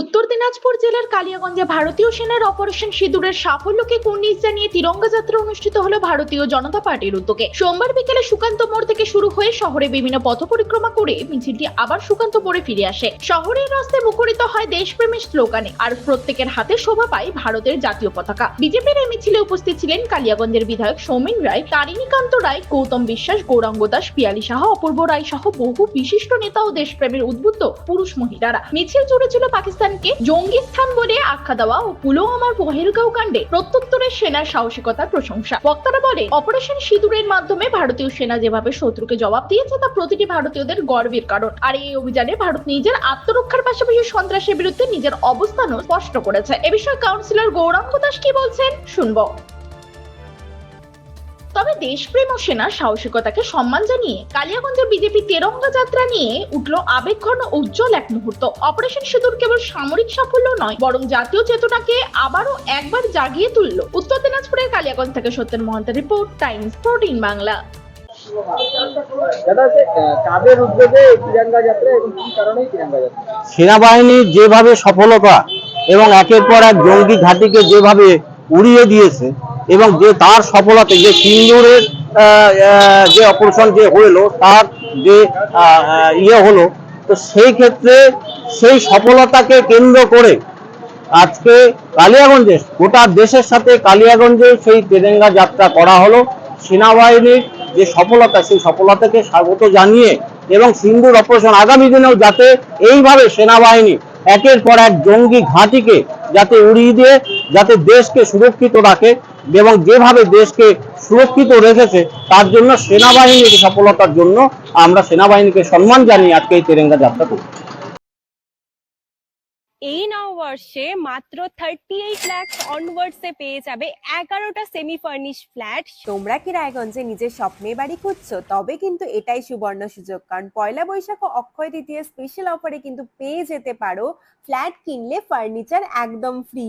উত্তর দিনাজপুর জেলার কালিয়াগঞ্জে ভারতীয় সেনার অপারেশন সিঁদুরের সাফল্যকে কুর্নিশ জানিয়ে তিরঙ্গা যাত্রা অনুষ্ঠিত হলো ভারতীয় জনতা পার্টির উদ্যোগে। সোমবার বিকেলে সুকান্ত মোড় থেকে শুরু হয়ে শহরে বিভিন্ন পথ পরিক্রমা করে মিছিলটি আবার সুকান্ত মোড়ে ফিরে আসে। শহরের রাস্তায় মুখরিত হয় দেশপ্রেমের স্লোগানে আর প্রত্যেকের হাতে শোভা পায় ভারতের জাতীয় পতাকা। বিজেপির এই মিছিলে উপস্থিত ছিলেন কালিয়াগঞ্জের বিধায়ক সৌমেন রায়, তারিণীকান্ত রায়, গৌতম বিশ্বাস, গৌরাঙ্গ দাস, পিয়ালি সাহা, অপূর্ব রায় সহ বহু বিশিষ্ট নেতা ও দেশপ্রেমের উদ্বুদ্ধ পুরুষ মহিলারা। মিছিল জুড়ে ছিল পাকিস্তানকে জঙ্গি স্থান বলে আখ্যা দেওয়া ও পুলওয়ামার পহেলগাঁও কাণ্ডে প্রত্যুত্তরের সেনার সাহসিকতার প্রশংসা। বক্তারা বলে অপারেশন সিঁদুরের মাধ্যমে ভারতীয় সেনা যেভাবে শত্রুকে জবাব দিয়েছে, তা প্রতিটি ভারতীয়দের গর্বের কারণ। আর এই অভিযানে ভারত নিজের আত্মরক্ষার পাশাপাশি সন্ত্রাসের বিরুদ্ধে নিজের অবস্থানও স্পষ্ট করেছে। এ বিষয়ে কাউন্সিলর গৌরাঙ্গ দাস কি বলছেন, শুনব। তবে দেশপ্রেম ও সেনার সাহসিকতাকে সম্মান জানিয়ে কালিয়াগঞ্জের বিজেপি তেরঙ্গা যাত্রা নিয়ে উঠল আবেগঘন উজ্জ্বল এক মুহূর্ত। অপারেশন সিঁদুর কেবল সামরিক সাফল্য নয় বরং জাতীয় চেতনাকে আবারও একবার জাগিয়ে তুলল। উত্তর দিনাজপুরের কালিয়াগঞ্জ থেকে সত্যেন মহন্তের রিপোর্ট টাইমস ফোরটিন বাংলা। দাদা সে, আহ, কাদের উদ্যোগে এই তিরঙ্গা যাত্রা এবং কি কারণে এই তিরঙ্গা যাত্রা? সেনাবাহিনীর যেভাবে সফলতা এবং একের পর এক জঙ্গি ঘাঁটিকে যেভাবে উড়িয়ে দিয়েছে এবং যে তার সফলতা, যে সিন্দুরের যে অপারেশন যে হলো তার যে ইয়ে হলো, তো সেই ক্ষেত্রে সেই সফলতাকে কেন্দ্র করে আজকে কালিয়াগঞ্জে, গোটা দেশের সাথে কালিয়াগঞ্জে সেই তেরেঙ্গা যাত্রা করা হলো। সেনাবাহিনীর যে সফলতা, সেই সফলতাকে স্বাগত জানিয়ে এবং সিন্ধুর অপারেশন আগামী দিনেও যাতে এইভাবে সেনাবাহিনী একের পর এক জঙ্গি ঘাঁটিকে যাতে উড়িয়ে দিয়ে, যাতে দেশকে সুরক্ষিত রাখে এবং যেভাবে দেশকে সুরক্ষিত রেখেছে, তার জন্য সেনাবাহিনীর সফলতার জন্য আমরা সেনাবাহিনীকে সম্মান জানিয়ে আজকে এই তেরেঙ্গা যাত্রা করি এই নববর্ষে মাত্র থার্টি এইট ল্যাক্স অনওয়ার্ডসে পেয়ে যাবে এগারোটা সেমি ফার্নিশ ফ্ল্যাট তোমরা কি রায়গঞ্জে নিজের স্বপ্নের বাড়ি খুঁজছো? তবে কিন্তু এটাই সুবর্ণ সুযোগ, কারণ পয়লা বৈশাখ অক্ষয় তৃতীয় স্পেশাল অফারে কিন্তু পেয়ে যেতে পারো ফ্ল্যাট কিনলে ফার্নিচার একদম ফ্রি